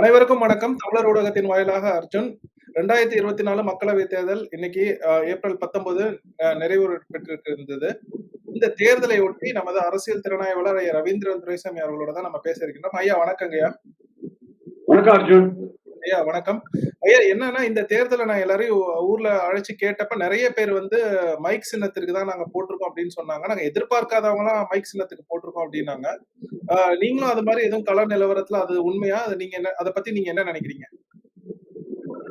அனைவருக்கும் வணக்கம். தமிழர் ஊடகத்தின் வாயிலாக அர்ஜுன். 2024 மக்களவைத் தேர்தல் இன்னைக்கு ஏப்ரல் 19 அ நிறைவு பெற்றிருக்கின்றது. இந்த தேர்தலை ஒட்டி நமது அரசியல் திறனாய்வாளர் ஐயா ரவீந்திரன் துரைசாமி அவர்களோட தான் நம்ம பேச இருக்கின்றோம். ஐயா வணக்கங்கய்யா. வணக்கம் அர்ஜுன். ஐயா வணக்கம். ஐயா என்னன்னா இந்த தேர்தல நான் எல்லாரையும் ஊர்ல அழைச்சு கேட்டப்ப நெறைய பேர் வந்து மைக் சின்னத்திற்கு தான் நாங்க போட்டிருக்கோம் அப்படின்னு சொன்னாங்க. நாங்க எதிர்பார்க்காதவங்கலாம் மைக் சின்னத்துக்கு போட்டிருக்கோம் அப்படின்னாங்க. நீங்களும் அது மாதிரி எதுவும் கலர் நிலவரத்துல அது உண்மையா? அது நீங்க என்ன அத பத்தி நீங்க என்ன நினைக்கிறீங்க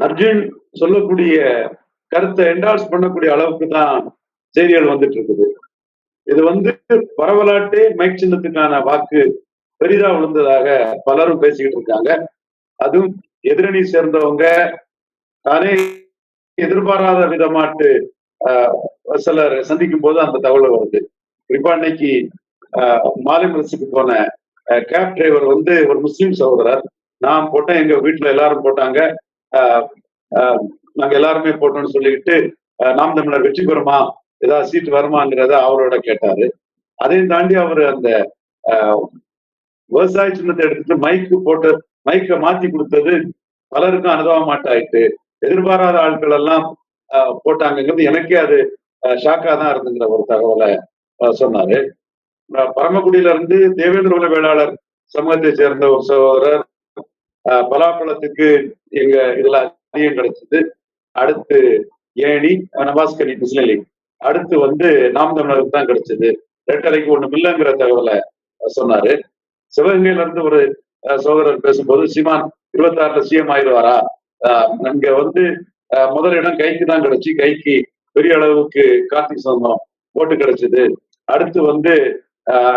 அர்ஜுன் சொல்லக்கூடிய கருத்தை என்டார்ஸ் பண்ணக்கூடிய அளவுக்கு தான் செய்திகள் வந்துட்டு இருக்குது. இது வந்து பரவலாட்டே மைக் சின்னத்துக்கான வாக்கு பெரிதா விழுந்ததாக பலரும் பேசிக்கிட்டு இருக்காங்க. அதுவும் எதிரணி சேர்ந்தவங்க தானே எதிர்பாராத விதமாட்டு சிலர் சந்திக்கும் போது அந்த தகவல் வருது. குறிப்பா இன்னைக்கு மாலிமரசுக்கு போன கேப் டிரைவர் வந்து ஒரு முஸ்லீம் சகோதரர். நான் போட்டேன், எங்க வீட்டுல எல்லாரும் போட்டாங்க. நாங்க எல்லாருமே போட்டோம்னு சொல்லிக்கிட்டு நாம் தமிழர் வெற்றி பெறுமா? ஏதாவது சீட் வருமாங்கிறத அவரோட கேட்டாரு. அதையும் தாண்டி அவர் அந்த விவசாய சின்னத்தை எடுத்துட்டு மைக்கு போட்டு மைக்கை மாத்தி கொடுத்தது பலருக்கும் அனுபவமாட்டாயிட்டு. எதிர்பாராத ஆட்கள் எல்லாம் போட்டாங்கிறது போட்டாங்கங்கிறது எனக்கே அது ஷாக்கா தான் இருந்துங்கிற ஒரு தகவலை சொன்னாரு. பரமக்குடியில இருந்து தேவேந்திர வேளாளர் சமூகத்தை சேர்ந்த ஒரு சகோதரர் பலாப்பழத்துக்கு எங்க இதுல அதிகம் கிடைச்சது. அடுத்து ஏணி, நபாஸ்கனி முஸ்லிம் லீக். அடுத்து வந்து நாம் தமிழருக்கு தான் கிடைச்சது. ரெட்டரைக்கு ஒண்ணும் இல்லைங்கிற தகவலை சொன்னாரு. சிவகங்கையில இருந்து ஒரு சகோதரர் பேசும்போது சீமான் 26ல சிஎம் ஆயிடுவாரா அ அங்க வந்து முதலிடம் முதல் இடம் கைக்கு தான் கிடைச்சு. கைக்கு பெரிய அளவுக்கு கார்த்திக் சொந்தம் ஓட்டு கிடைச்சது. அடுத்து வந்து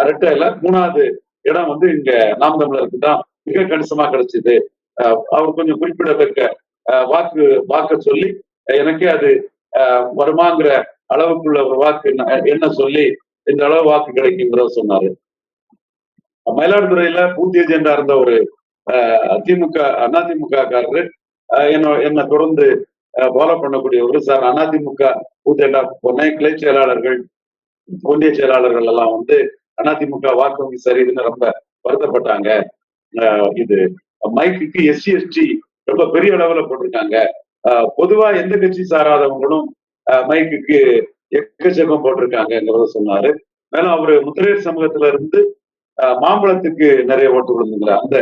ரெட்டையில மூணாவது இடம் வந்து இங்க நாம் தமிழருக்கு தான் மிக கணிசமா கிடைச்சது. அவர் கொஞ்சம் குறிப்பிடத்தக்க வாக்கு வாக்க சொல்லி எனக்கே அது வருமாங்கிற அளவுக்குள்ள ஒரு வாக்கு என்ன சொல்லி இந்த அளவு வாக்கு கிடைக்குங்கிறத சொன்னாரு. மயிலாடுதுறையில பூத்திய ஏஜெண்டா இருந்த ஒரு அ திமுக அதிமுக காரரு என்ன என்ன தொடர்ந்து ஃபாலோ ஃபாலோ பண்ணக்கூடியவரு. சார் அதிமுக பூத்தேண்டா போனேன். கிளை செயலாளர்கள், ஒன்றிய செயலாளர்கள் எல்லாம் வந்து அதிமுக வாக்கு வங்கி சரியுதுன்னு ரொம்ப வருத்தப்பட்டாங்க. இது மைக்குக்கு எஸ்சி, எஸ்டி ரொம்ப பெரிய அளவுல போட்டிருக்காங்க. பொதுவா எந்த கட்சி சாராதவங்களும் மைக்குக்கு எக்கச்சக்கம் போட்டிருக்காங்கங்கிறத சொன்னாரு. மேலும் அவரு முத்திரையர் சமூகத்துல இருந்து மாம்பழத்துக்கு நிறைய ஓட்டு விழுந்துங்கிற அந்த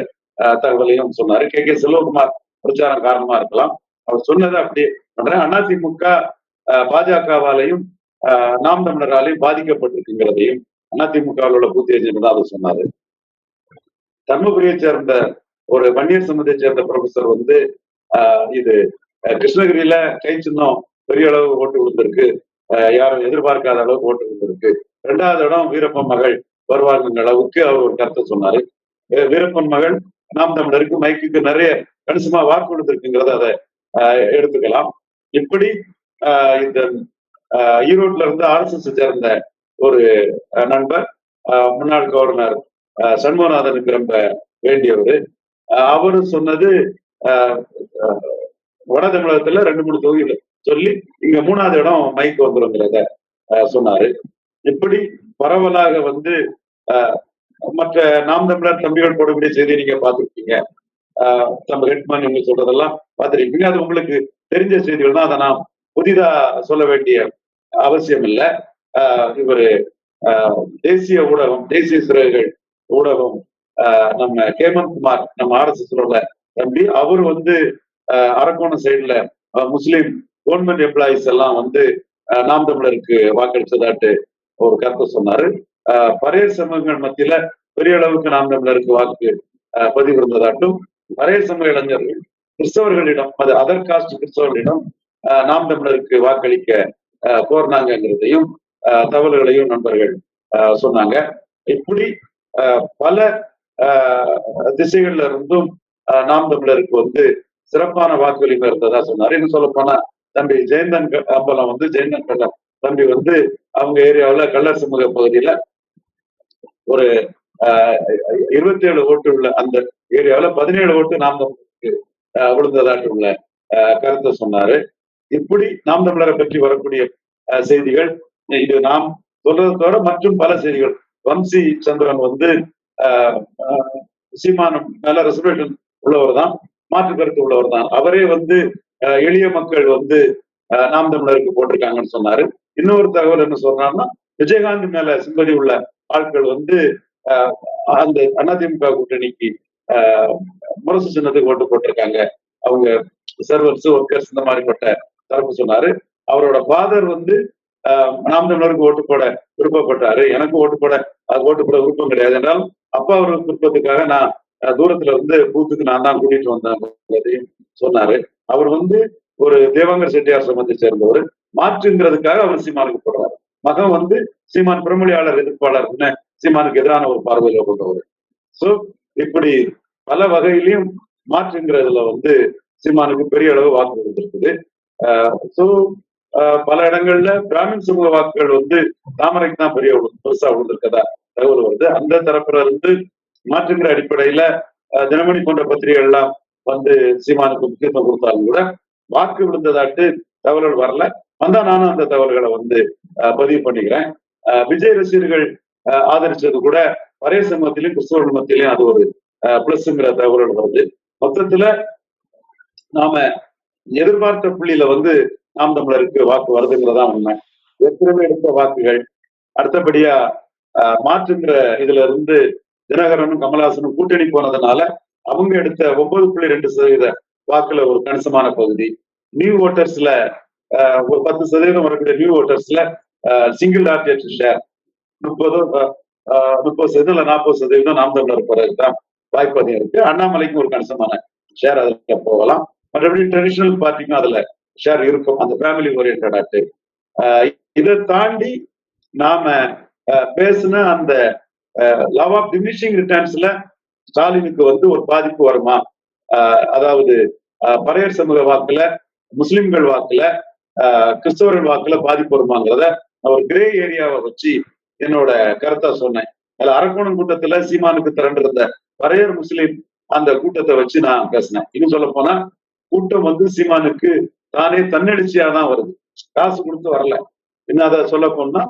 தகவலையும் சொன்னாரு. கே. கே. செல்வகுமார் பிரச்சாரம் காரணமா இருக்கலாம். அவர் சொன்னதை அப்படியே பண்றேன். அதிமுக பாஜகவாலையும் நாம் தமிழராலையும் பாதிக்கப்பட்டிருக்குங்கிறதையும் அதிமுகவில் உள்ள பூத்தி ஏஜென்ட் தான் அதை சொன்னாரு. தர்மபுரியை சேர்ந்த ஒரு வன்னியர் சமூகத்தை சேர்ந்த ப்ரொஃபசர் வந்து இது கிருஷ்ணகிரியில கை சின்னம் பெரிய அளவு ஓட்டு விழுந்திருக்கு. யாரும் எதிர்பார்க்காத அளவுக்கு ஓட்டு விழுந்திருக்கு. ரெண்டாவது இடம் வீரப்பன் மகள் வருவாங்க அளவுக்கு அவர் ஒரு கருத்தை சொன்னாரு. வீரப்பன் மகள் நாம் தமிழருக்கு மைக்குக்கு நிறைய கணிசமா வாக்கு விழுந்திருக்குங்கிறத அதை எடுத்துக்கலாம். இப்படி இந்த ஈரோட்ல இருந்து ஆர்எஸ்எஸ் சேர்ந்த ஒரு நண்பர் முன்னாள் கவர்னர் சண்முகநாதனுக்கு ரொம்ப வேண்டியவர் அவரும் சொன்னது வட தமிழகத்துல 2, 3 தொகுதிகள் சொல்லி இங்க மூணாவது இடம் மைக் வந்துருங்கிறத சொன்னாரு. இப்படி பரவலாக வந்து மற்ற நாம் தமிழர் தம்பிகள் போடக்கூடிய செய்தி நீங்க பார்த்திருப்பீங்க. நம்ம ஹெட்மேன் நீங்க சொல்றதெல்லாம் பார்த்திருப்பீங்க. அது உங்களுக்கு தெரிஞ்ச செய்திகள் தான். அதை நாம் புதிதா சொல்ல வேண்டிய அவசியம் இல்லை இவரு தேசிய ஊடகம், தேசிய சிறகுகள் ஊடகம் நம்ம ஹேமந்த் குமார் நம்ம எஸ் உள்ள தம்பி அவர் வந்து அரக்கோணம் சைடுல முஸ்லீம் கவர்மெண்ட் எம்ப்ளாயிஸ் எல்லாம் வந்து நாம் தமிழருக்கு வாக்களிச்சதாட்டு ஒரு கருத்தை சொன்னாரு. அ பரையர் சமூகங்கள் மத்தியில பெரிய அளவுக்கு நாம் தமிழருக்கு வாக்கு பதிவு இருந்ததாட்டும் பரையர் சமூக இளைஞர்கள் கிறிஸ்தவர்களிடம் அது அதர் காஸ்ட் கிறிஸ்தவர்களிடம் நாம் தமிழருக்கு வாக்களிக்க அ கோரினாங்கிறதையும் தகவல்களையும் நண்பர்கள் சொன்னாங்க. இப்படி பல திசைகள்ல இருந்தும் நாம் தமிழருக்கு வந்து சிறப்பான வாக்குறுதி இருந்ததா சொன்னாரு. இன்னும் சொல்ல போனா தம்பி ஜெயந்தன் அம்பலம் வந்து ஜெயந்தன் கள்ளர் தம்பி வந்து அவங்க ஏரியாவுல கள்ளர் சமூக பகுதியில ஒரு இருபத்தி ஏழு ஓட்டு உள்ள அந்த ஏரியாவில் பதினேழு ஓட்டு நாம் தமிழருக்கு விழுந்ததாட்டு உள்ள கருத்தை சொன்னாரு. இப்படி நாம் தமிழரை பற்றி வரக்கூடிய செய்திகள் இது நாம் சொல்றதோட மற்றும் பல செய்திகள். வம்சி சந்திரன் வந்து சீமானம் நல்ல ரெசர்வேஷன் உள்ளவர் தான் மாற்று கருத்து உள்ளவர் தான். அவரே வந்து எளிய மக்கள் வந்து நாம் தமிழருக்கு போட்டிருக்காங்கன்னு சொன்னாரு. இன்னொரு தகவல் என்ன சொல்றாருன்னா விஜயகாந்த் மேல சிம்பதி உள்ள ஆட்கள் வந்து அந்த அதிமுக கூட்டணிக்கு முரசு சின்னத்துக்கு ஓட்டு போட்டிருக்காங்க. அவங்க சர்வர்ஸ் ஒர்க்கர்ஸ் இந்த மாதிரிப்பட்ட தரப்பு சொன்னாரு. அவரோட ஃபாதர் வந்து நாம் தமிழருக்கு ஓட்டு போட விருப்பப்பட்டாரு. எனக்கு ஓட்டு போட அது ஓட்டு போட விருப்பம் கிடையாது. என்றால் அப்பா அவருக்கு விருப்பத்துக்காக நான் தூரத்துல இருந்து பூத்துக்கு நான் தான் கூட்டிட்டு வந்தேன் என்பதையும் சொன்னாரு. அவர் வந்து ஒரு தேவாங்கர் செட்டியார் சமத்தை சேர்ந்தவர். மாற்றுங்கிறதுக்காக அவர் சீமானுக்கு போடுறாரு மகன் வந்து சீமான் பிரமொழியாளர் எதிர்ப்பாளர்னு சீமானுக்கு எதிரான ஒரு பார்வையில கொண்டவர். சோ இப்படி பல வகையிலையும் மாற்றுங்கிறதுல வந்து சீமானுக்கு பெரிய அளவு வாக்கு விழுந்திருக்குது சோ பல இடங்கள்ல பிராமின் சமூக வாக்குகள் வந்து தாமரைக்கு தான் பெரிய பெருசா விழுந்திருக்கதா தகவல் வருது. அந்த தரப்புல இருந்து மாற்றுங்கிற அடிப்படையில தினமணி போன்ற பத்திரிகை எல்லாம் வந்து சீமானுக்கு முக்கியத்துவம் கொடுத்தாலும் கூட வாக்கு விழுந்ததாட்டு தகவல்கள் வரல. வந்தா நானும் அந்த தகவல்களை வந்து பதிவு பண்ணிக்கிறேன். விஜய் ரசிகர்கள் ஆதரிச்சது கூட பழைய சமூகத்திலையும் கிறிஸ்தவ மத்தியிலையும் அது ஒரு பிளஸ்ங்கிற தகவல்கள் வருது. மொத்தத்துல நாம எதிர்பார்த்த புள்ளியில வந்து நாம் தமிழருக்கு வாக்கு வருதுங்கிறதா உண்மை. ஏற்கனவே எடுத்த வாக்குகள் அடுத்தபடியா மாற்றுங்கிற இதுல இருந்து தினகரனும் கமலஹாசனும் கூட்டணி போனதுனால அவங்க எடுத்த ஒன்பது புள்ளி ரெண்டு சதவீத வாக்குல ஒரு கணிசமான பகுதி. நியூ ஓட்டர்ஸ்ல ஒரு பத்து சதவீதம் வரக்கூடிய நியூ ஓட்டர்ஸ்ல சிங்கிள் டார்கெட் ஷேர். முப்பது முப்பது சதவீதம் இல்ல நாற்பது சதவீதம் நாம் தமிழர் போறதுதான் வாய்ப்பு அதிகம் இருக்கு. அண்ணாமலைக்கும் ஒரு கணிசமான ஷேர் அதுல போகலாம். மற்றபடி ட்ரெடிஷனல் பார்ட்டிக்கும் அதுல ஷேர் இருக்கும். அந்த ஃபேமிலி ஓரியன்டாட்டு இதை தாண்டி நாம அஹ், பேசின அந்த லவ் ஆஃப் டிமினிஷிங் ரிட்டர்ன்ஸ்ல ஸ்டாலினுக்கு வந்து ஒரு பாதிப்பு வருமா? அதாவது பறையர் சமூக வாக்குல முஸ்லிம்கள் வாக்குல அஹ், கிறிஸ்தவர்கள் வாக்குல பாதிப்பு வருமாங்கிறத ஒரு கிரே ஏரியாவை வச்சு என்னோட கருத்தா சொன்னேன். அதுல அரக்கோணம் கூட்டத்துல சீமானுக்கு திரண்டிருந்த பறையர் முஸ்லிம் அந்த கூட்டத்தை வச்சு நான் பேசினேன். இன்னும் சொல்ல போனா கூட்டம் வந்து சீமானுக்கு தானே தன்னெழுச்சியா தான் வருது. காசு கொடுத்து வரல. இன்னும் அதை சொல்ல போனா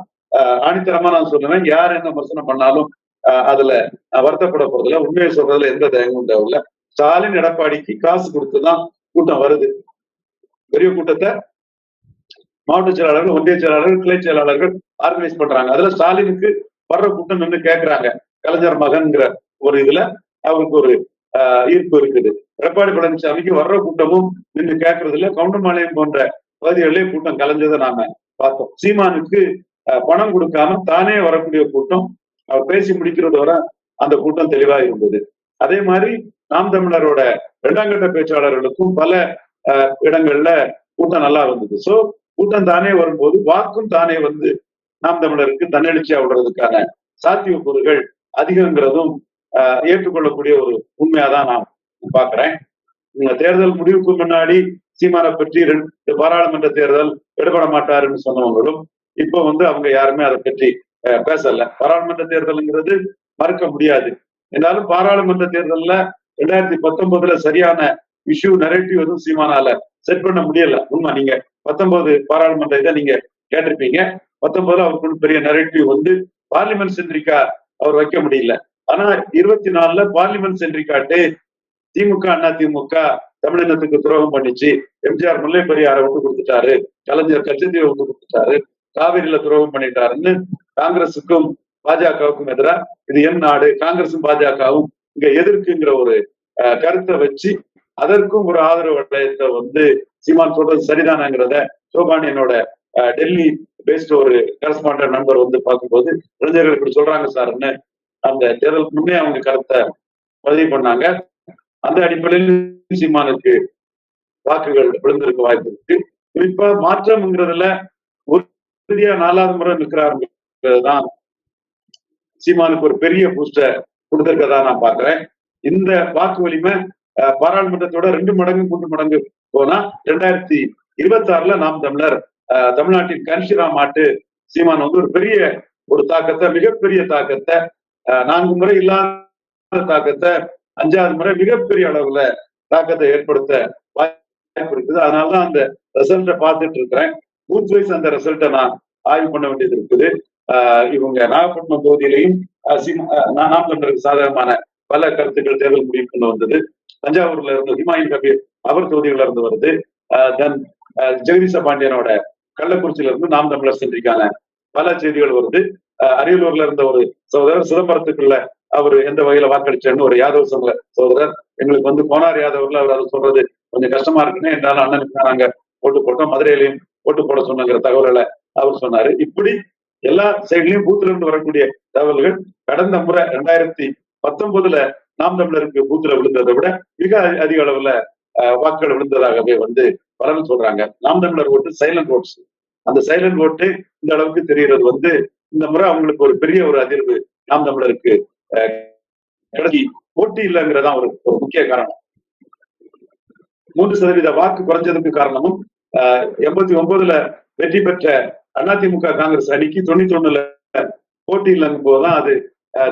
ஆணித்தரமா நான் சொல்லுவேன். யார் என்ன விமர்சனம் பண்ணாலும் அதுல வருத்தப்பட போறதுல உண்மையை சொல்றதுல எந்த தயங்கும் தேவையில்ல ஸ்டாலின் எடப்பாடிக்கு காசு கொடுத்துதான் கூட்டம் வருது. பெரிய கூட்டத்தை மாவட்ட செயலாளர்கள் ஒன்றிய செயலாளர்கள் கிளை செயலாளர்கள் ஆர்கனைஸ் பண்றாங்க. அதுல ஸ்டாலினுக்கு வர்ற கூட்டம் நின்று கேட்கறாங்க கலைஞர் மகன்கிற ஒரு இதுல அவருக்கு ஒரு ஈர்ப்பு இருக்குது. எடப்பாடி பழனிசாமிக்கு வர்ற கூட்டமும் நின்று கேட்கறதுல கவுண்டமாலயம் போன்ற பகுதிகளிலே கூட்டம் கலைஞ்சதை நாம பார்த்தோம். சீமானுக்கு ஆஹ் பணம் கொடுக்காம தானே வரக்கூடிய கூட்டம் அவர் பேசி முடிக்கிறது அந்த கூட்டம் தெளிவா இருந்தது. அதே மாதிரி நாம் தமிழரோட இரண்டாம் கட்ட பேச்சாளர்களுக்கும் பல ஆஹ் இடங்கள்ல கூட்டம் நல்லா இருந்தது. சோ கூட்டம் தானே வரும்போது வாக்கும் தானே வந்து நாம் தமிழருக்கு தன்னெழுச்சியா விடுறதுக்கான சாத்தியக்கூறுகள் அதிகங்கிறதும் ஏற்றுக்கொள்ளக்கூடிய ஒரு உண்மையாதான் நான் பாக்குறேன் இந்த தேர்தல் முடிவுக்கு முன்னாடி சீமானை பற்றி ரெண்டு பாராளுமன்ற தேர்தல் எடுபட மாட்டாருன்னு சொன்னவங்களும் இப்போ வந்து அவங்க யாருமே அதை பற்றி பேசல. பாராளுமன்ற தேர்தலுங்கிறது மறுக்க முடியாது. இருந்தாலும் பாராளுமன்ற தேர்தல்ல ரெண்டாயிரத்தி பத்தொன்பதுல சரியான இஷ்யூ நெரேட்டிவ் எதுவும் சீமானால செட் பண்ண முடியல. உண்மை நீங்க பத்தொன்பது பாராளுமன்ற இதை நீங்க கேட்டிருப்பீங்க. பத்தொன்பதுல அவருக்கு பெரிய நெரேட்டிவ் வந்து பார்லிமெண்ட் சென்றிக்கா அவர் வைக்க முடியல. ஆனா இருபத்தி நாலுல பார்லிமெண்ட் சென்ட்ரிக்காட்டு திமுக அண்ணா திமுக தமிழினத்துக்கு துரோகம் பண்ணிச்சு. எம்ஜிஆர் முல்லை பெரியாரை விட்டு கொடுத்துட்டாரு. கலைஞர் கச்சத்தீவை விட்டு கொடுத்துட்டாரு. காவிரியில துரோகம் பண்ணிட்டாருன்னு காங்கிரசுக்கும் பாஜகவுக்கும் எதிரா இது என் நாடு காங்கிரசும் பாஜகவும் இங்க எதிர்க்குங்கிற ஒரு கருத்தை வச்சு அதற்கும் ஒரு ஆதரவு வளையத்தை வந்து சீமான் சொல்றது சரிதானாங்கிறத சோபானியனோட டெல்லி பேஸ்ட் ஒரு கரஸ்பாண்டன்ட் நண்பர் வந்து பார்க்கும்போது இளைஞர்கள் இப்படி சொல்றாங்க சார்ன்னு அந்த தேர்தலுக்கு முன்னே அவங்க கருத்தை பதிவு பண்ணாங்க. அந்த அடிப்படையில் சீமானுக்கு வாக்குகள் விழுந்திருக்க வாய்ப்பு இருக்கு. குறிப்பா மாற்றம்ங்கிறதுல உறுதியா நாலாவது முறை நிற்கிறாருங்கிறதுதான் சீமானுக்கு ஒரு பெரிய பூஸ்டர் கொடுத்திருக்கதா நான் பாக்குறேன் இந்த வாக்கு வலிமை பாராளுமன்றத்தோட ரெண்டு மடங்கு மூன்று மடங்கு போனா ரெண்டாயிரத்தி இருபத்தி ஆறுல நாம் தமிழர் அஹ், தமிழ்நாட்டின் கன்ஷிராம் மாட்டு சீமான் வந்து ஒரு பெரிய ஒரு தாக்கத்தை மிகப்பெரிய தாக்கத்தை நான்கு முறை இல்லாத தாக்கத்தை அஞ்சாவது முறை மிகப்பெரிய அளவுல தாக்கத்தை ஏற்படுத்த வாய்ப்பு இருக்குது. அதனாலதான் அந்த ரிசல்ட்டை பார்த்துட்டு இருக்கிறேன். பூத் வைஸ் அந்த ரிசல்ட்டை நான் ஆய்வு பண்ண வேண்டியது இருக்குது. ஆஹ் இவங்க நாகப்பட்டினம் தொகுதியிலையும் ஆஹ் நாம் தமிழருக்கு சாதகமான பல கருத்துக்கள் தேர்தல் முடிவு கொண்டு வந்தது. தஞ்சாவூர்ல இருந்து ஹிமாயின் கபீர் அவர் தொகுதிகள்ல இருந்து வருது. தென் ஜெகதீச பாண்டியனோட கள்ளக்குறிச்சியில இருந்து நாம் தமிழர் சென்றிருக்கான பல செய்திகள் வருது. அரியலூர்ல இருந்த ஒரு சகோதரர் சிதம்பரத்துக்குள்ள அவர் எந்த வகையில வாக்களிச்சாருன்னு ஒரு யாதவ் சங்க சகோதரர். எங்களுக்கு வந்து கோனார் யாதவர்ல அவர் அதை சொல்றது கொஞ்சம் கஷ்டமா இருக்குன்னு என்றாலும் அண்ணனுக்கு நாங்க ஓட்டு போட்டோம். மதுரையிலையும் ஓட்டு போட சொன்னங்கிற தகவல்களை அவர் சொன்னாரு. இப்படி எல்லா சைட்லயும் பூத்துல இருந்து வரக்கூடிய தகவல்கள் கடந்த முறை ரெண்டாயிரத்தி பத்தொன்பதுல நாம் தமிழருக்கு பூத்துல விழுந்ததை விட மிக அதிக அளவுல வாக்குகள் விழுந்ததாகவே வந்து பலரும் சொல்றாங்க. நாம் தமிழர் ஓட்டு சைலண்ட் ஓட்ஸ் அந்த சைலண்ட் ஓட்டு இந்த அளவுக்கு தெரிகிறது வந்து இந்த முறை அவங்களுக்கு ஒரு பெரிய ஒரு அதிர்வு. நாம் தமிழருக்கு கிடைச்சி போட்டி இல்லைங்கிறதா ஒரு ஒரு முக்கிய காரணம். மூன்று சதவீத வாக்கு குறைஞ்சதுக்கு காரணமும் எண்பத்தி ஒன்பதுல வெற்றி பெற்ற அதிமுக காங்கிரஸ் அணிக்கு தொண்ணூத்தி ஒண்ணுல போட்டி இல்லைங்கும் போதுதான் அது அஹ்,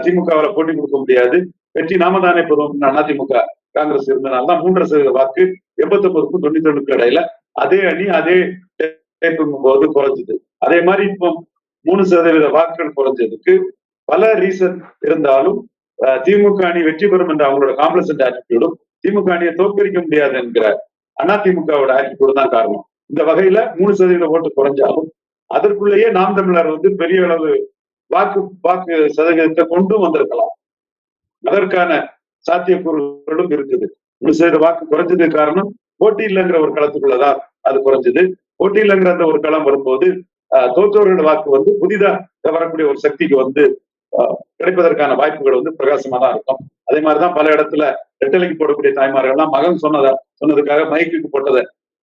போட்டி கொடுக்க முடியாது. வெற்றி நாம தானே போதும் அதிமுக காங்கிரஸ் இருந்தனால்தான் மூன்றரை சதவீத வாக்கு எண்பத்தி ஒன்பதுக்கும் தொண்ணூத்தி ஒண்ணுக்கு இடையில அதே அணி அதே போது குறைஞ்சது. அதே மாதிரி இப்போ மூணு சதவீத வாக்குகள் குறைஞ்சதுக்கு பல ரீசன் இருந்தாலும் திமுக அணி வெற்றி பெறும் என்ற அவங்களோட காம்ப்ளசன்ட் ஆட்டிடியூடும் திமுக அணியை தோற்கடிக்க முடியாது என்கிற அதிமுகவோட ஆட்டிடியூடு தான் காரணம். இந்த வகையில மூணு சதவீத ஓட்டு குறைஞ்சாலும் அதற்குள்ளேயே நாம் தமிழர் வந்து பெரிய அளவு வாக்கு வாக்கு சதவீதத்தை கொண்டும் வந்திருக்கலாம். அதற்கான சாத்தியக்கூறுகளும் இருக்குது. மூணு சதவீத வாக்கு குறைஞ்சதுக்கு காரணம் போட்டி இல்லைங்கிற ஒரு களத்துக்குள்ளதான் அது குறைஞ்சது. போட்டி இல்லைங்கிற அந்த ஒரு களம் வரும்போது தோற்றவர்கள் வாக்கு வந்து புதிதா வரக்கூடிய ஒரு சக்திக்கு வந்து ஆஹ், கிடைப்பதற்கான வாய்ப்புகள் வந்து பிரகாசமா தான் இருக்கும். அதே மாதிரிதான் பல இடத்துல ரெட்டலைக்கு போடக்கூடிய தாய்மார்கள்லாம் மகன் சொன்னதா சொன்னதுக்காக மைக்குக்கு போட்டத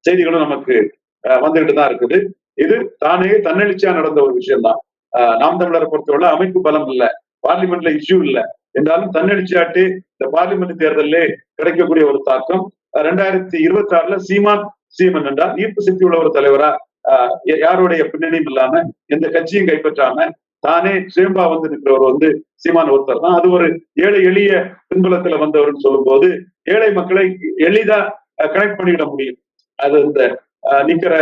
செய்திகளும் நமக்கு வந்துகிட்டு தான் இருக்குது. இது தானே தன்னெழுச்சியா நடந்த ஒரு விஷயம்தான். ஆஹ், நாம் தமிழரை பொறுத்தவரை அமைப்பு பலம் இல்ல பார்லிமெண்ட்ல இஷ்யூ இல்ல. என்றாலும் தன்னெழுச்சியாட்டு இந்த பார்லிமெண்ட் தேர்தலிலே கிடைக்கக்கூடிய ஒரு தாக்கம். ரெண்டாயிரத்தி இருபத்தி ஆறுல சீமான் சீமன் என்றால் ஈர்ப்பு சக்தி உள்ள ஒரு தலைவரா யாருடைய பின்னணியும் இல்லாம எந்த கட்சியும் கைப்பற்றாம தானே சேம்பா வந்து நிற்கிறவர் வந்து சீமான் ஒருத்தர் தான். அது ஒரு ஏழை எளிய பின்புலத்துல வந்தவர்னு சொல்லும்போது ஏழை மக்களை எளிதா கனெக்ட் பண்ணிட முடியும். அது இந்த ஆஹ் நிக்கிற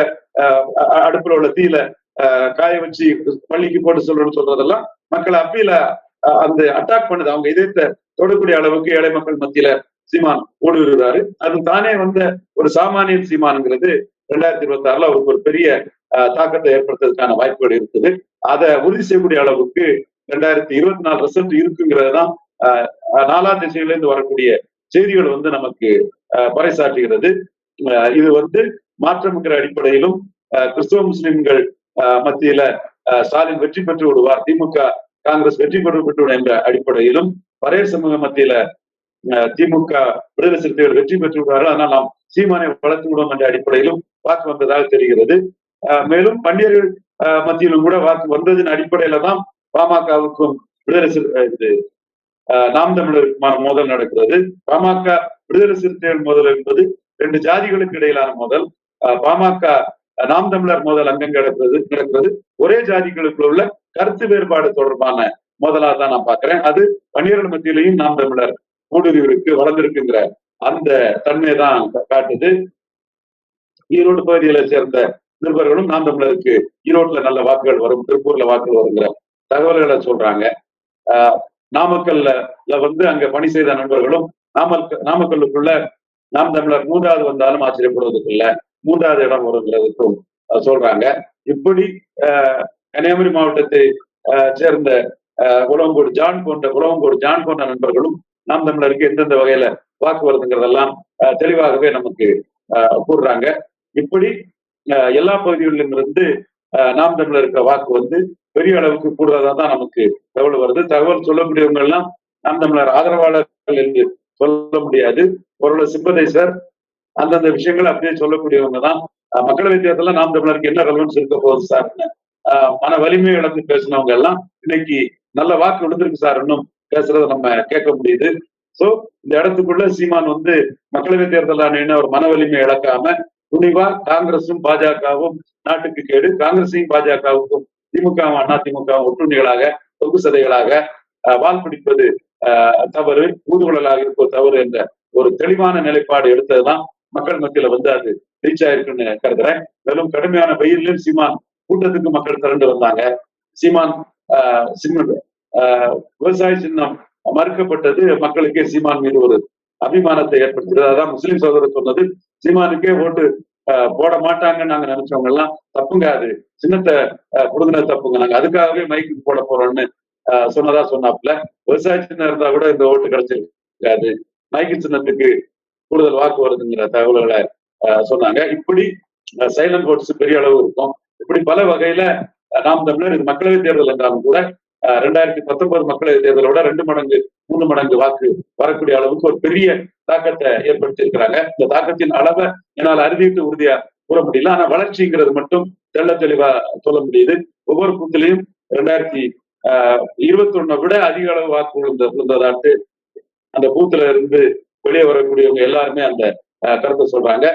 ஆஹ் அடுப்புல உள்ள தீல ஆஹ் காய வச்சு பள்ளிக்கு போட்டு சொல்றேன்னு சொல்றதெல்லாம் மக்களை அப்பீல அஹ் அந்த அட்டாக் பண்ணுது. அவங்க இதயத்தை தொடக்கூடிய அளவுக்கு ஏழை மக்கள் மத்தியில சீமான் ஓடுகிறாரு அது தானே வந்த ஒரு சாமானியன் சீமானுங்கிறது ரெண்டாயிரத்தி இருபத்தி ஆறுல அவருக்கு ஒரு பெரிய அஹ், தாக்கத்தை ஏற்படுத்துறதுக்கான வாய்ப்புகள் இருக்குது. அதை உறுதி செய்யக்கூடிய அளவுக்கு ரெண்டாயிரத்தி இருபத்தி நாலு ரிசல்ட் இருக்குங்கிறது தான் அஹ், திசையில இருந்து வரக்கூடிய செய்திகள் வந்து நமக்கு அஹ், பறைசாற்றுகிறது. இது வந்து மாற்றம்ங்கிற அடிப்படையிலும் அஹ், கிறிஸ்தவ முஸ்லிம்கள் மத்தியில ஸ்டாலின் வெற்றி பெற்று விடுவார் திமுக காங்கிரஸ் வெற்றி பெற்று விட்டுவிடும் என்ற அடிப்படையிலும் பரையர் சமூக மத்தியில திமுக விடுதலை சிறுத்தைகள் வெற்றி பெற்று விடுவார்கள். ஆனால் நாம் சீமானை வளர்த்து விடும் என்ற அடிப்படையிலும் வாக்கு வந்ததாக தெரிகிறது. மேலும் பண்டியர்கள் மத்தியிலும் கூட வாக்கு வந்ததின் அடிப்படையில தான் பாமகவுக்கும் விடுதலை இது நாம் தமிழருக்குமான மோதல் நடக்கிறது. பாமக விடுதலை சிறுத்தைகள் மோதல் என்பது ரெண்டு ஜாதிகளுக்கு இடையிலான மோதல். அஹ், பாமக நாம் தமிழர் மோதல் அங்கம் கிடக்கிறது நடக்கிறது. ஒரே ஜாதிகளுக்குள்ள உள்ள கருத்து வேறுபாடு தொடர்பான மோதலா தான் நான் பாக்குறேன் அது பன்னியர்கள் மத்தியிலையும் நாம் தமிழர் ஊடுருவிற்கு வளர்ந்திருக்குங்கிற அந்த தன்மையை தான் காட்டுது. ஈரோடு பகுதிகளை சேர்ந்த நிருபர்களும் நாம் தமிழருக்கு ஈரோட்ல நல்ல வாக்குகள் வரும் திருப்பூர்ல வாக்குகள் வருங்கிற தகவல்களை சொல்றாங்க. நாமக்கல்ல வந்து அங்க பணி செய்த நண்பர்களும் நாமக்கல் நாமக்கல்லுக்குள்ள நாம் தமிழர் மூன்றாவது வந்தாலும் ஆச்சரியப்படுவதற்குள்ள மூன்றாவது இடம் வருங்கிறதுக்கும் சொல்றாங்க. இப்படி கன்னியாகுமரி மாவட்டத்தை சேர்ந்த ஆஹ் உலகங்கோடு ஜான் போன்ற உலகங்கோடு ஜான் போன்ற நண்பர்களும் நாம் தமிழருக்கு எந்தெந்த வகையில வாக்கு வருதுங்கிறதெல்லாம் தெளிவாகவே நமக்கு ஆஹ் கூறுறாங்க. இப்படி எல்லா பகுதிகளிலும் இருந்து நாம் நாம் இருக்கிற வாக்கு வந்து பெரிய அளவுக்கு கூடுதலா தான் நமக்கு தகவல் வருது. தகவல் சொல்லக்கூடியவங்க எல்லாம் நாம் தமிழர் ஆதரவாளர்கள் என்று சொல்ல முடியாது. ஒரு சிம்பதைசர் அந்தந்த விஷயங்கள் அப்படியே சொல்லக்கூடியவங்க தான். ஆஹ் மக்களவை தேர்தலில் நாம் தமிழருக்கு என்ன ரெலவன்ஸ் இருக்க போகுது சார் மன வலிமை இழந்து பேசினவங்க எல்லாம் இன்னைக்கு நல்ல வாக்கு விழுந்திருக்கு சார் இன்னும். பேசுறதை நம்ம கேட்க முடியுது. சோ இந்த இடத்துக்குள்ள சீமான் வந்து மக்களவை தேர்தல் ஆணையன ஒரு மன வலிமை இழக்காம துணிவா காங்கிரசும் பாஜகவும் நாட்டுக்கு கேடு காங்கிரஸையும் பாஜகவுக்கும் திமுகவும் அண்ணா திமுகவும் ஒட்டுண்ணிகளாக தொகு சதைகளாக வால் பிடிப்பது ஆஹ், தவறு ஊதுகுழலாக இருப்பது தவறு என்ற ஒரு தெளிவான நிலைப்பாடு எடுத்ததுதான் மக்கள் மத்தியில வந்து அது ரீச் ஆயிருக்குன்னு கருதுறேன். மேலும் கடுமையான வெயிலும் சீமான் கூட்டத்துக்கு மக்கள் திரண்டு வந்தாங்க. சீமான் ஆஹ், சிம்மன் விவசாய சின்னம் மறுக்கப்பட்டது மக்களுக்கே சீமான் மீது ஒரு அபிமானத்தை ஏற்படுத்துகிறது. அதான் முஸ்லிம் சகோதரர் சொன்னது. சீமானுக்கே ஓட்டு போட மாட்டாங்கன்னு நாங்க நினைச்சவங்க எல்லாம் தப்புங்க அது. சின்னத்தை அஹ், புடுங்கின தப்புங்க நாங்க. அதுக்காகவே மைக்கு போட போறோம்னு சொன்னதா சொன்னாப்புல. விவசாய சின்னம் இருந்தா கூட இந்த ஓட்டு கிடைச்சிருக்காது. மைக்கு சின்னத்துக்கு கூடுதல் வாக்கு வருதுங்கிற தகவல்களை சொன்னாங்க. இப்படி சைலண்ட் ஓட்ஸ் பெரிய அளவு இருக்கும். இப்படி பல வகையில நாம் தமிழர் இது மக்களவை தேர்தல் என்றாலும் கூட ரெண்டாயிரத்தி பத்தொன்பது மக்களவை தேர்தலை விட ரெண்டு மடங்கு மூணு மடங்கு வாக்கு வரக்கூடிய அளவுக்கு ஒரு பெரிய தாக்கத்தை ஏற்படுத்தி இருக்கிறாங்க இந்த தாக்கத்தின் அளவை என்னால் அறுதிட்டு உறுதியா கூற முடியல. ஆனா வளர்ச்சிங்கிறது மட்டும் தெள்ள தெளிவா சொல்ல முடியுது. ஒவ்வொரு பூத்திலையும் ரெண்டாயிரத்தி ஆஹ் இருபத்தி ஒண்ணை விட அதிக அளவு வாக்கு விழுந்த விழுந்ததாட்டு அந்த பூத்துல இருந்து வெளியே வரக்கூடியவங்க எல்லாருமே அந்த கருத்தை சொல்றாங்க.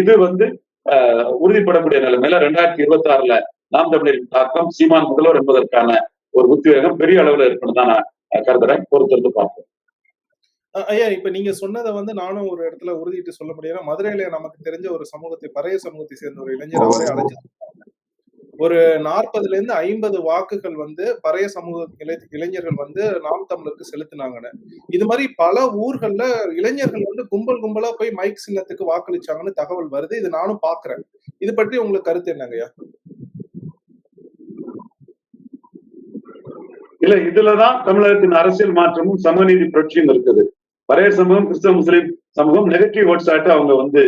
இது வந்து ஆஹ் உறுதிப்படக்கூடிய நிலைமையில ரெண்டாயிரத்தி இருபத்தி ஆறுல நாம் தமிழரின் தாக்கம் சீமான் முதல்வர் என்பதற்கான ஒரு உத்வேகம் பெரிய அளவுல இருக்குன்னு தான் நான் கருதுறேன். பொறுத்திருந்து பார்ப்போம். ஐயா இப்ப நீங்க சொன்னதை வந்து நானும் ஒரு இடத்துல உறுதிட்டு சொல்ல முடியும் மதுரையில நமக்கு தெரிஞ்ச ஒரு சமூகத்தை பறைய சமூகத்தை சேர்ந்த ஒரு இளைஞர் அவரே அழைச்சு. ஒரு நாற்பதுல இருந்து ஐம்பது வாக்குகள் வந்து பறைய சமூக இளை- இளைஞர்கள் வந்து நாம் தமிழருக்கு செலுத்தினாங்கன்னு. இது மாதிரி பல ஊர்கள்ல இளைஞர்கள் வந்து கும்பல் கும்பலா போய் மைக் சின்னத்துக்கு வாக்களிச்சாங்கன்னு தகவல் வருது. இது நானும் பாக்குறேன். இது பற்றி உங்களுக்கு கருத்து என்னங்கய்யா? இல்ல இதுலதான் தமிழகத்தின் அரசியல் மாற்றமும் சமநீதி புரட்சியும் இருக்குது. பழைய சமூகம் கிறிஸ்தவ முஸ்லிம் சமூகம் நெகட்டிவ் ஓட்ஸ் அவங்க வந்து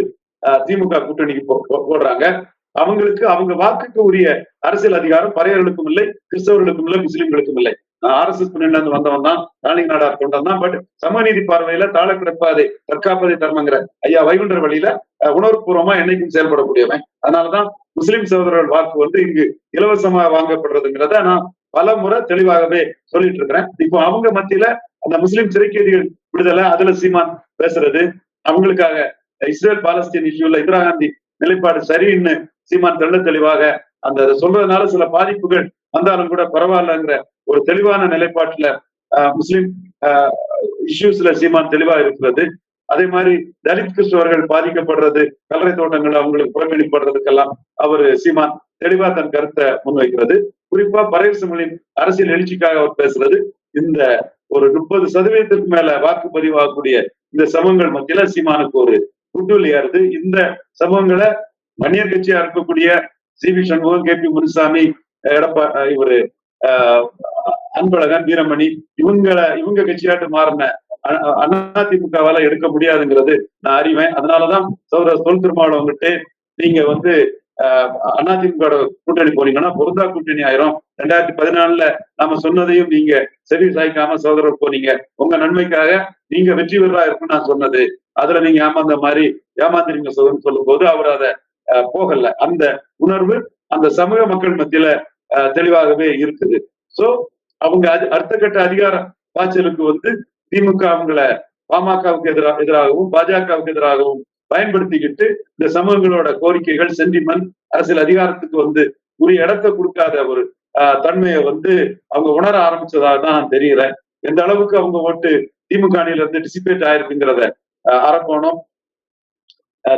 திமுக கூட்டணிக்கு போ- போடுறாங்க. அவங்களுக்கு அவங்க வாக்குக்கு உரிய அரசியல் அதிகாரம் பறையர்களுக்கும் இல்லை கிறிஸ்தவர்களுக்கும் இல்லை முஸ்லிம்களுக்கும் இல்லை. ஆர் எஸ் எஸ் பின்னணியில இருந்து வந்தவன் தான் ராணிங் நாடார் கொண்டவன் தான் பட் சமநீதி பார்வையில தாழ கிடப்பாதை தற்காப்பதை தர்மங்கிற ஐயா வைகுண்டர் வழியில உணர்வுபூர்வமா என்னைக்கும் செயல்படக்கூடியவன். அதனாலதான் முஸ்லிம் சகோதரர்கள் வாக்கு வந்து இங்கு இலவசமா வாங்கப்படுறதுங்கிறத நான் பல முறை தெளிவாகவே சொல்லிட்டு இருக்கிறேன். இப்போ அவங்க மத்தியில அந்த முஸ்லிம் சிறைக்கைதிகள் விடுதலை அதுல சீமான் பேசுறது அவங்களுக்காக இஸ்ரேல் பாலஸ்தீன் இஷ்யூல இந்திரா காந்தி நிலைப்பாடு சரின்னு சீமான் தெள்ள தெளிவாக அந்த சொல்றதுனால சில பாதிப்புகள் வந்தாலும் கூட பரவாயில்லங்கிற ஒரு தெளிவான நிலைப்பாட்டுல ஆஹ், முஸ்லிம் இஷ்யூஸ்ல சீமான் தெளிவா இருக்கிறது. அதே மாதிரி தலித் கிறிஸ்தவர்கள் பாதிக்கப்படுறது கல்லறை தோட்டங்கள் அவங்களுக்கு புறக்கணிப்படுறதுக்கெல்லாம் அவர் சீமான் தெளிவா தன் கருத்தை முன்வைக்கிறது. குறிப்பா பரேசமலின் அரசியல் எழுச்சிக்காக அவர் பேசுறது. இந்த ஒரு முப்பது சதவீதத்திற்கு மேல வாக்குப்பதிவாகக்கூடிய இந்த சமூகங்கள் மத்தியில சீமானுக்கு ஒரு குட்டுலியாருது இந்த சமூகங்களை மன்னியர் கட்சியா இருக்கக்கூடிய C V Shanmugam K P Munusamy Edappadi இவரு ஆஹ் அன்பழகன் வீரமணி இவங்களை இவங்க கட்சியாட்டு மாறின அதிமுகவால எடுக்க முடியாதுங்கிறது நான் அறிவேன். அதனாலதான் சௌர தொல் திருமாவளவங்கிட்ட நீங்க வந்து அதிமுக கூட்டணி போனீங்கன்னா பொருந்தா கூட்டணி ஆயிரும். ரெண்டாயிரத்தி பதினாலுல நாம சொன்னதையும் நீங்க செவி சாய்க்காம சோதரர் போனீங்க. உங்க நன்மைக்காக நீங்க வெற்றி பெறா இருக்குன்னு நான் சொன்னது. அதுல நீங்க ஏமாந்த மாதிரி ஏமாந்துறீங்க சோதரன் சொல்லும் போது அவர் அதை போகல. அந்த உணர்வு அந்த சமூக மக்கள் மத்தியில தெளிவாகவே இருக்குது. சோ அவங்க அது அடுத்த கட்ட அதிகார பாய்ச்சலுக்கு வந்து திமுக அவங்கள பாமகவுக்கு எதிராக எதிராகவும் பாஜகவுக்கு எதிராகவும் பயன்படுத்திக்கிட்டு இந்த சமூகங்களோட கோரிக்கைகள் சென்டிமெண்ட் அரசியல் அதிகாரத்துக்கு வந்து உரிய இடத்தை கொடுக்காத ஒரு தன்மையை வந்து அவங்க உணர ஆரம்பிச்சதாக தான் நான் தெரிகிறேன். எந்த அளவுக்கு அவங்க ஓட்டு திமுக அணியில இருந்து டிசிபேட் ஆயிருக்குங்கிறத அரக்கோணம்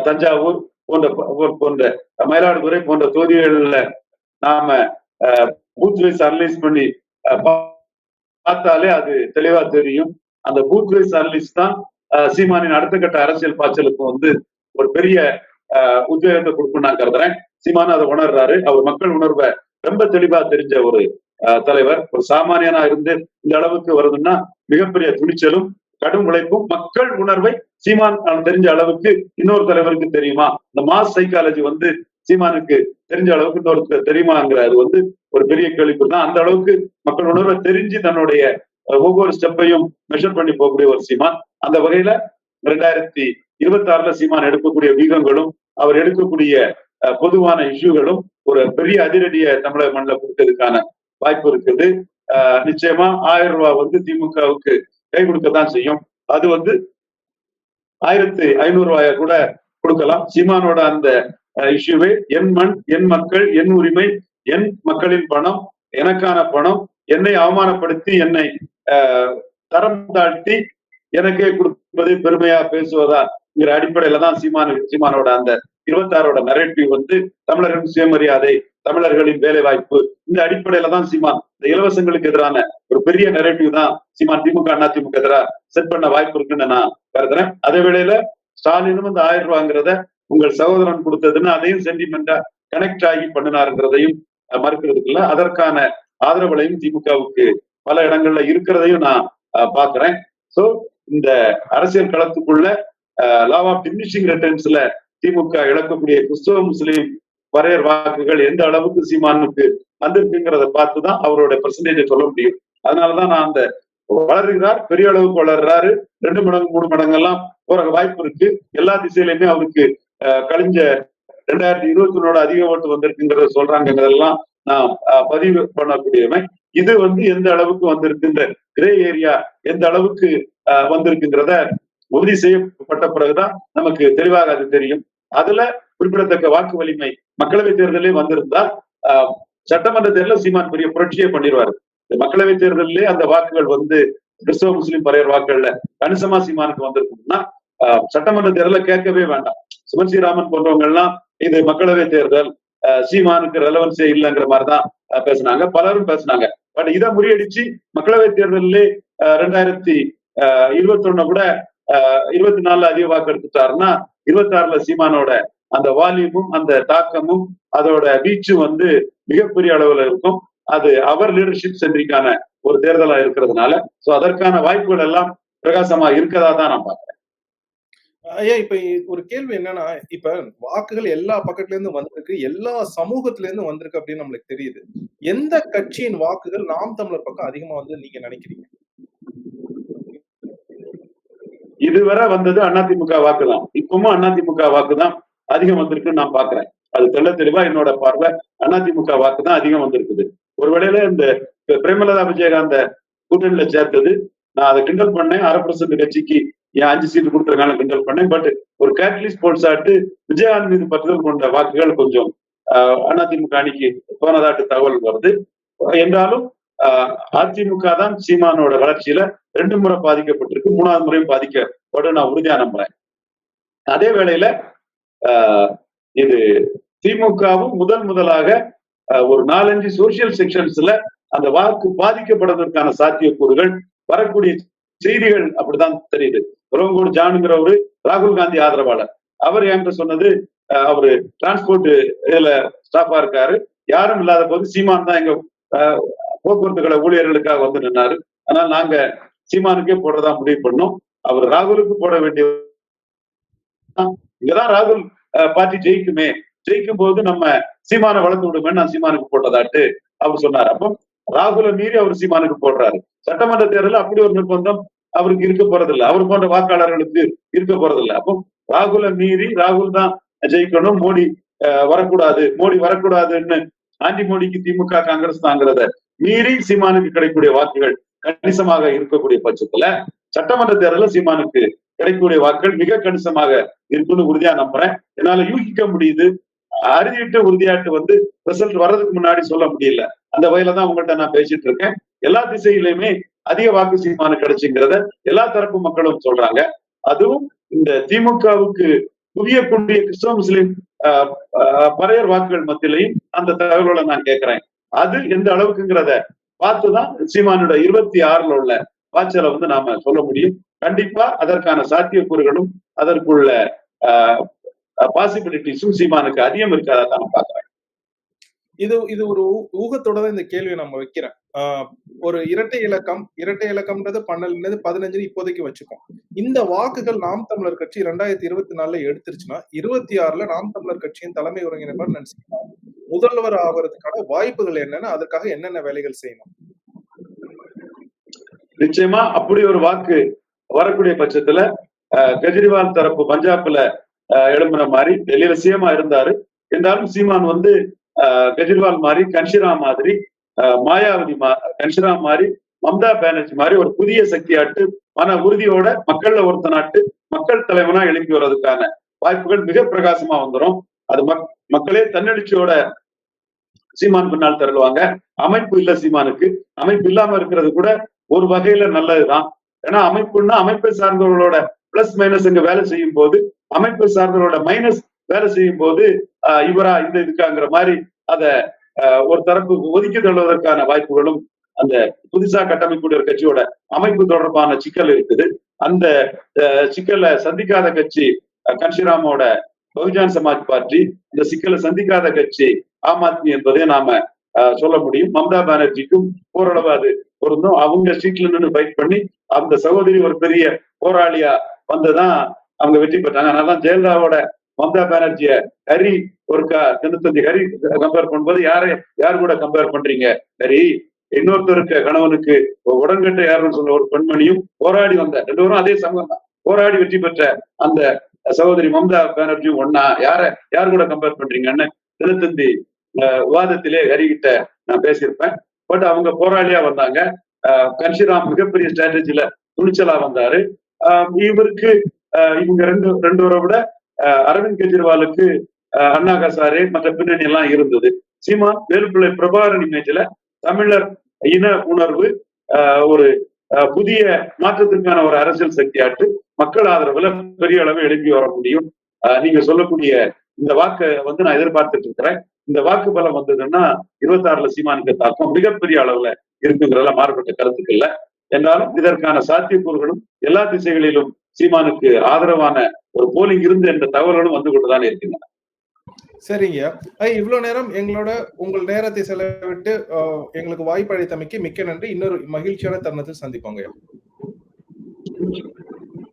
தஞ்சாவூர் போன்ற போன்ற மயிலாடுதுறை போன்ற தொகுதிகளில் நாம பூத் வைஸ் அனலைஸ் பண்ணி பார்த்தாலே அது தெளிவா தெரியும். அந்த பூத் வைஸ் அனலிஸ் தான் சீமானின் அடுத்த கட்ட அரசியல் பாய்ச்சலுக்கும் வந்து ஒரு பெரிய உத்வேகத்தை கொடுக்கும் நான் கருதுறேன். சீமான் அதை உணர்றாரு. அவர் மக்கள் உணர்வை ரொம்ப தெளிவா தெரிஞ்ச ஒரு தலைவர். ஒரு சாமானியனா இருந்து இந்த அளவுக்கு வருதுன்னா மிகப்பெரிய துணிச்சலும் கடும் உழைப்பும் மக்கள் உணர்வை சீமான் தெரிஞ்ச அளவுக்கு இன்னொரு தலைவருக்கு தெரியுமா? இந்த மாஸ் சைக்காலஜி வந்து சீமானுக்கு தெரிஞ்ச அளவுக்கு இன்னொருத்தர் தெரியுமாங்கிற அது வந்து ஒரு பெரிய கேள்விக்குறி தான் அந்த அளவுக்கு மக்கள் உணர்வை தெரிஞ்சு தன்னுடைய ஒவ்வொரு ஸ்டெப்பையும் மெஷர் பண்ணி போகக்கூடிய ஒரு சீமான். அந்த வகையில ரெண்டாயிரத்தி இருபத்தி ஆறுல சீமான் எடுக்கக்கூடிய வீகங்களும் அவர் எடுக்கக்கூடிய பொதுவான இஷ்யூகளும் ஒரு பெரிய அதிரடியை தமிழக மண்ணில் கொடுத்ததுக்கான வாய்ப்பு இருக்குது. நிச்சயமா ஆயிரம் ரூபாய் வந்து திமுகவுக்கு கை கொடுக்கத்தான் செய்யும். அது வந்து ஆயிரத்தி ஐநூறு ரூபாய கூட கொடுக்கலாம். சீமானோட அந்த இஷ்யூவே என் மண் என் மக்கள் என் உரிமை என் மக்களின் பணம் எனக்கான பணம் என்னை அவமானப்படுத்தி என்னை தரம் தாழ்த்தி எனக்கே கொடுப்பதை பெருமையா பேசுவதாங்கிற அடிப்படையில தான் சீமான சீமானோட அந்த இருபத்தாறோட நரேட்டிவ் வந்து தமிழர்களின் சுயமரியாதை தமிழர்களின் வேலை வாய்ப்பு இந்த அடிப்படையில தான் சீமான். இந்த இலவசங்களுக்கு எதிரான ஒரு பெரிய நெரேட்டிவ் தான் சீமான் திமுக அண்ணா திமுக எதிராக செட் பண்ண வாய்ப்பு இருக்குன்னு நான் கருதுறேன். அதே வேளையில ஸ்டாலினும் இந்த ஆயிரம் ரூபாங்கிறத உங்கள் சகோதரன் கொடுத்ததுன்னு அதையும் சென்டிமெண்டா கனெக்ட் ஆகி பண்ணினாருங்கிறதையும் மறுக்கிறதுக்குள்ள அதற்கான ஆதரவுகளையும் திமுகவுக்கு பல இடங்கள்ல இருக்கிறதையும் நான் பாக்குறேன். சோ இந்த அரசியல் களத்துக்குள்ள லா ஆஃப் டிமினிஷிங் ரிட்டர்ன்ஸ்ல திமுக இழக்கக்கூடிய கிறிஸ்தவ முஸ்லீம் வரையர் வாக்குகள் எந்த அளவுக்கு சீமானுக்கு வந்திருக்குங்கிறத பார்த்துதான் அவரோட பெர்சன்டேஜை சொல்ல முடியும். அதனாலதான் நான் அந்த வளர்கிறார் பெரிய அளவுக்கு வளர்றாரு. ரெண்டு மடங்கு மூணு மடங்கெல்லாம் போற வாய்ப்பு இருக்கு. எல்லா திசையிலுமே அவருக்கு கழிஞ்ச ரெண்டாயிரத்தி இருபத்தி ஒன்னோட அதிக ஓட்டு வந்திருக்குங்கிறத சொல்றாங்கிறதெல்லாம் நான் அஹ், பதிவு பண்ணக்கூடியவன். இது வந்து எந்த அளவுக்கு வந்திருக்குன்ற கிரே ஏரியா எந்த அளவுக்கு வந்திருக்குங்கிறத உறுதி செய்யப்பட்ட பிறகுதான் நமக்கு தெளிவாக அது தெரியும். அதுல குறிப்பிடத்தக்க வாக்கு வலிமை மக்களவை தேர்தலே வந்திருந்தா ஆஹ், சட்டமன்ற தேர்தலில் சீமான் பெரிய புரட்சியே பண்ணிடுவாரு. மக்களவை தேர்தலிலே அந்த வாக்குகள் வந்து கிறிஸ்தவ முஸ்லீம் பரையர் வாக்குகள்ல கணிசமா சீமானுக்கு வந்திருக்கும்னா ஆஹ், சட்டமன்ற தேர்தல கேட்கவே வேண்டாம். சுமன் ஸ்ரீராமன் போன்றவங்க எல்லாம் இது மக்களவை தேர்தல் ஆஹ், சீமானுக்கு ரெலவன்ஸே இல்லைங்கிற மாதிரிதான் பேசினாங்க பேசுனாங்க. பலரும் பேசுனாங்க. பட் இதை முறியடிச்சு மக்களவை தேர்தலிலே ரெண்டாயிரத்தி இருபத்தி ஒண்ணு கூட இருபத்தி நாலுல அதிக வாக்கு எடுத்துட்டாருன்னா இருபத்தி ஆறுல சீமானோட அந்த வால்யூமும் அந்த தாக்கமும் அதோட வீச்சும் வந்து மிகப்பெரிய அளவுல இருக்கும். அது அவர் லீடர்ஷிப் சென்றிக்கான ஒரு தேர்தலா இருக்கிறதுனால சோ அதற்கான வாய்ப்புகள் எல்லாம் பிரகாசமா இருக்கதா தான் நான் பாக்குறேன் ஐயா இப்ப ஒரு கேள்வி என்னன்னா இப்ப வாக்குகள் எல்லா பக்கத்துல இருந்து வந்திருக்கு எல்லா சமூகத்துல இருந்து வந்திருக்கு அப்படின்னு நம்மளுக்கு தெரியுது. எந்த கட்சியின் வாக்குகள் நாம் தமிழர் பக்கம் அதிகமா வந்து நீங்க நினைக்கிறீங்க? இதுவரை வந்தது அதிமுக வாக்கு தான் இப்பவும் அதிமுக வாக்கு தான் அதிகம் வந்திருக்குன்னு நான் பாக்குறேன் அது தெள்ள தெளிவா என்னோட பார்வை. அதிமுக வாக்கு தான் அதிகம் வந்திருக்குது. ஒருவேளையில இந்த பிரேமலதா விஜயகாந்த கூட்டணியில சேர்த்தது நான் அதை கிண்டல் பண்ணேன். அரை பர்சன்ட் கட்சிக்கு ஏன் அஞ்சு சீட்டு கொடுத்துருக்காங்க கிண்டல் பண்ணேன். பட் ஒரு கேட்டலிஸ்ட் போல்ஸ் ஆட்டு விஜயகாந்த் மீது பற்றுதல் கொண்ட வாக்குகள் கொஞ்சம் அதிமுக அணிக்கு போனதாட்டு தகவல் வருது. என்றாலும் ஆஹ், அதிமுக தான் சீமானோட வளர்ச்சியில ரெண்டு முறை பாதிக்கப்பட்டிருக்கு மூணாவது முறையும் பாதிக்கப்படும் நான் உறுதியா நம்புறேன். அதே வேளையில ஆஹ், இது திமுகவும் முதல் முதலாக ஒரு நாலஞ்சு சோசியல் செக்ஷன்ஸ்ல அந்த வாக்கு பாதிக்கப்படுவதற்கான சாத்தியக்கூறுகள் வரக்கூடிய செய்திகள் அப்படிதான் தெரியுது. ரோங்கோடு ஜானுங்கிறவரு ராகுல் காந்தி ஆதரவாளர். அவர் என்கிட்ட சொன்னது அவரு டிரான்ஸ்போர்ட் இதுல ஸ்டாஃபா இருக்காரு. யாரும் இல்லாத போது சீமான் தான் எங்க போக்குவரத்து கழக ஊழியர்களுக்காக வந்து நின்னாரு. ஆனால் நாங்க சீமானுக்கே போடுறதா முடிவு பண்ணோம். அவர் ராகுலுக்கு போட வேண்டிய இங்கதான் ராகுல் பார்ட்டி ஜெயிக்குமே. ஜெயிக்கும் போது நம்ம சீமானை வளர்த்து விடுமே நான் சீமானுக்கு போட்டதாட்டு அவர் சொன்னார். அப்போ ராகுலை மீறி அவர் சீமானுக்கு போடுறாரு. சட்டமன்ற தேர்தலில் அப்படி ஒரு நிர்பந்தம் அவருக்கு இருக்க போறதில்லை. அவர் போன்ற வாக்காளர்களுக்கு இருக்க போறதில்லை. அப்போ ராகுலை மீறி ராகுல் தான் ஜெயிக்கணும். மோடி அஹ், வரக்கூடாது. மோடி வரக்கூடாதுன்னு ஆண்டி மோடிக்கு திமுக காங்கிரஸ் தாங்கிறத மீறி சீமானுக்கு கிடைக்கக்கூடிய வாக்குகள் கணிசமாக இருக்கக்கூடிய பட்சத்துல சட்டமன்ற தேர்தலில் சீமானுக்கு கிடைக்கக்கூடிய வாக்குகள் மிக கணிசமாக இருக்குன்னு உறுதியா நம்புறேன். என்னால யூகிக்க முடியுது. அறுதிட்டு உறுதியாட்டு வந்து ரிசல்ட் வர்றதுக்கு முன்னாடி சொல்ல முடியல. அந்த வகையில தான் உங்கள்கிட்ட நான் பேசிட்டு இருக்கேன். எல்லா திசையிலுமே அதிக வாக்கு சீமானு கிடைச்சுங்கிறத எல்லா தரப்பு மக்களும் சொல்றாங்க. அதுவும் இந்த திமுகவுக்கு குவியக்கூடிய கிறிஸ்தவ முஸ்லிம் பறையர் வாக்குகள் மத்தியிலையும் அந்த தகவல்களை நான் கேட்கிறேன். அது எந்த அளவுக்குங்கிறத பார்த்துதான் சீமானோட இருபத்தி ஆறுல உள்ள பாய்ச்சலை வந்து நாம சொல்ல முடியும். கண்டிப்பா அதற்கான சாத்தியக்கூறுகளும் அதற்குள்ள பாசிபிலிட்டிஸும் சீமானுக்கு அதிகம் இருக்காதா தான் நான் பாக்குறேன் இது இது ஒரு ஊ- ஊகத்தோட தான் இந்த கேள்வியை நம்ம வைக்கிறேன். ஆஹ் ஒரு இரட்டை இலக்கம் இரட்டை இலக்கம்ன்றது பன்னெண்டு பதினஞ்சு இப்போதைக்கு வச்சுக்கோம். இந்த வாக்குகள் நாம் தமிழர் கட்சி ரெண்டாயிரத்தி இருபத்தி நாலுல எடுத்துருச்சுன்னா இருபத்தி ஆறுல நாம் தமிழர் கட்சியின் தலைமை ஒருங்கிணைப்பாளர் நினைச்சுக்கலாம் முதல்வர் ஆவறதுக்கான வாய்ப்புகள் என்னன்னு அதுக்காக என்னென்ன வேலைகள் செய்யணும்? நிச்சயமா அப்படி ஒரு வாக்கு வரக்கூடிய பட்சத்துல அஹ், கெஜ்ரிவால் தரப்பு பஞ்சாப்ல அஹ், எழும்புற மாதிரி வெளியில சீமா இருந்தாரு. இருந்தாலும் சீமான் வந்து கெஜ்ரிவால் மாதிரி கன்ஷிராம் மாதிரி மாயாவதி மா கன்ஷிராம் மாதிரி மம்தா பானர்ஜி மாதிரி ஒரு புதிய சக்தியாட்டு மன உறுதியோட மக்கள்ல ஒருத்த நாட்டு மக்கள் தலைவனா எழுப்பி வர்றதுக்கான வாய்ப்புகள் மிக பிரகாசமா வந்துரும். அது மக் மக்களே தன்னெழுச்சியோட சீமான் பின்னால் தருவாங்க அமைப்பு இல்ல சீமானுக்கு. அமைப்பு இல்லாம இருக்கிறது கூட ஒரு வகையில நல்லதுதான். ஏன்னா அமைப்புன்னா அமைப்பை சார்ந்தவர்களோட பிளஸ் மைனஸ் இங்க வேலை செய்யும் போது அமைப்பு சார்ந்தவர்களோட மைனஸ் வேலை செய்யும் போது ஆஹ் இவரா இந்த இதுக்காங்கிற மாதிரி அத ஒரு தரப்பு ஒதுக்கி தள்ளுவதற்கான வாய்ப்புகளும் அந்த புதுசா கட்டமைக்கூடிய ஒரு கட்சியோட அமைப்பு தொடர்பான சிக்கல் இருக்குது. அந்த சிக்கலை சந்திக்காத கட்சி கன்ஷிராமோட பகுஜன் சமாஜ் பார்ட்டி இந்த சிக்கலை சந்திக்காத கட்சி ஆம் ஆத்மி என்பதை நாம அஹ், சொல்ல முடியும். மம்தா பானர்ஜிக்கும் ஓரளவு அது பொருந்தும். அவங்க சீட்ல நின்று ஃபைட் பண்ணி அந்த சகோதரி ஒரு பெரிய போராளியா வந்துதான் அவங்க வெற்றி பெற்றாங்க. அதனால ஜெயலலிதாவோட மம்தா பானர்ஜிய ஹரி ஒரு தினத்தந்தி ஹரி கம்பேர் பண்ணும்போது யாரை யார் கூட கம்பேர் பண்றீங்க? ஹரி இன்னொருத்தருக்கு கணவனுக்கு உடன்கட்ட யாருன்னு சொன்ன ஒரு பெண்மணியும் போராடி வந்த ரெண்டு பேரும் அதே சமூகம் தான். போராடி வெற்றி பெற்ற அந்த சகோதரி மம்தா பானர்ஜியும் ஒன்னா யார யார் கூட கம்பேர் பண்றீங்கன்னு தினத்தந்தி அஹ், விவாதத்திலே ஹரிகிட்ட நான் பேசியிருப்பேன். பட் அவங்க போராளியா வந்தாங்க. கன்ஷிராம் மிகப்பெரிய ஸ்ட்ராட்டஜில துணிச்சலா வந்தாரு. இவருக்கு இவங்க ரெண்டு ரெண்டு பேரை விட அரவிந்த் கெஜ்ரிவாலுக்கு அண்ணா ஹசாரே மற்ற பின்னணி எல்லாம் இருந்தது. சீமா வேலுப்பிள்ளை பிரபாகரன் இமேஜ்ல தமிழர் இன உணர்வு ஒரு அஹ், புதிய மாற்றத்திற்கான ஒரு அரசியல் சக்தியாட்டு மக்கள் ஆதரவுல பெரிய அளவு எழுப்பி வர முடியும். நீங்க சொல்லக்கூடிய இந்த வாக்கை வந்து நான் எதிர்பார்த்துட்டு இருக்கிறேன். இந்த வாக்கு பலம் வந்ததுன்னா இருபத்தாறுல சீமானுக்கு தாக்கம் மிகப்பெரிய அளவுல இருக்குங்கிறதுல மாறுபட்ட கருத்துக்கள் இல்ல. என்றாலும் இதற்கான சாத்தியக்கூறுகளும் எல்லா திசைகளிலும் சீமானுக்கு ஆதரவான ஒரு போலிங் இருந்து என்ற தகவல்களும் வந்து கொண்டுதான் இருக்கின்றன. சரிங்க. இவ்வளவு நேரம் எங்களோட உங்கள் நேரத்தை செலவிட்டு எங்களுக்கு வாய்ப்பு அளித்தமைக்கு மிக்க நன்றி. இன்னொரு மகிழ்ச்சியான தருணத்தில் சந்திப்போங்க